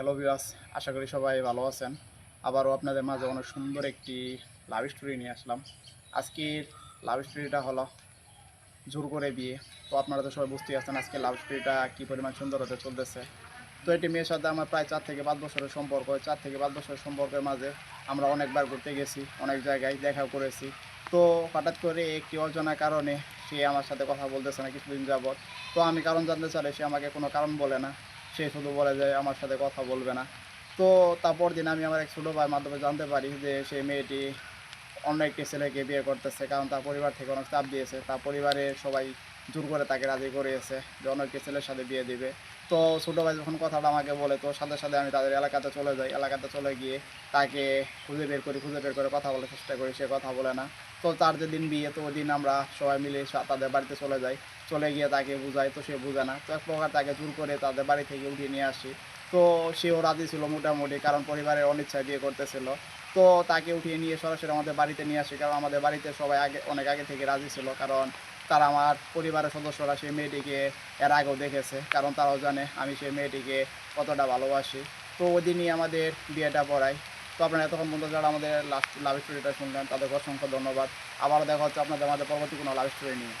Hello বিয়াস আশা করি সবাই ভালো আছেন। আবারও আপনাদের মাঝে অনেক সুন্দর একটি লাভ স্টোরি নিয়ে আসলাম। আজকের লাভ স্টোরিটা হলো জোর করে বিয়ে। তো আপনারা তো সবাই বুঝতেই আছেন আজকে লাভ স্টোরিটা কী পরিমাণ সুন্দর হতে চলতেছে। তো এটি মেয়ের সাথে আমার প্রায় চার থেকে পাঁচ বছরের সম্পর্ক। চার থেকে পাঁচ বছরের সম্পর্কের মাঝে আমরা অনেকবার ঘুরতে গেছি, অনেক জায়গায় দেখাও করেছি। তো হঠাৎ করে একটি অর্জনার কারণে সে আমার সাথে কথা বলতেছে না কিছুদিন যাবৎ। তো আমি কারণ জানতে চাইলে সে আমাকে কোনো কারণ বলে না। সে শুধু বলে যে আমার সাথে কথা বলবে না। তো তারপর দিন আমি আমার এক ছোটো ভাইয়ের মাধ্যমে জানতে পারি যে সেই মেয়েটি অন্য একটি ছেলেকে বিয়ে করতেছে, কারণ তার পরিবার থেকে অনেক চাপ দিয়েছে। তার পরিবারের সবাই জোর করে তাকে রাজি করিয়েছে যে অন্য একটি ছেলের সাথে বিয়ে দিবে। তো ছোটো ভাই যখন কথাটা আমাকে বলে, তো সাথে সাথে আমি তাদের এলাকাতে চলে যাই। এলাকাতে চলে গিয়ে তাকে খুঁজে বের করি, খুঁজে বের করে কথা বলার চেষ্টা করি, সে কথা বলে না। তো তার যেদিন বিয়ে, তো দিন আমরা সবাই মিলে তাদের বাড়িতে চলে যাই। চলে গিয়ে তাকে বুঝাই, তো সে বুঝে না। তো এক প্রকার তাকে জোর করে তাদের বাড়ি থেকে উঠিয়ে নিয়ে আসি। তো সেও রাজি ছিল মোটামুটি, কারণ পরিবারের অনিচ্ছায় বিয়ে করতেছিল। তো তাকে উঠিয়ে নিয়ে সরাসরি আমাদের বাড়িতে নিয়ে আসি, কারণ আমাদের বাড়িতে সবাই আগে, অনেক আগে থেকে রাজি ছিল, কারণ তারা আমার পরিবারের সদস্যরা সেই মেয়েটিকে এর আগেও দেখেছে, কারণ তারাও জানে আমি সেই মেয়েটিকে কতটা ভালোবাসি। তো ওই দিনই আমাদের বিয়েটা পড়াই তো আপনারা এতক্ষণ পর্যন্ত যারা আমাদের লাভ স্টোরিটা শুনলেন, তাদেরকে অসংখ্য ধন্যবাদ। আবারও দেখা হচ্ছে আপনাদের আমাদের পরবর্তী কোনো লাভ স্টোরি নিয়ে।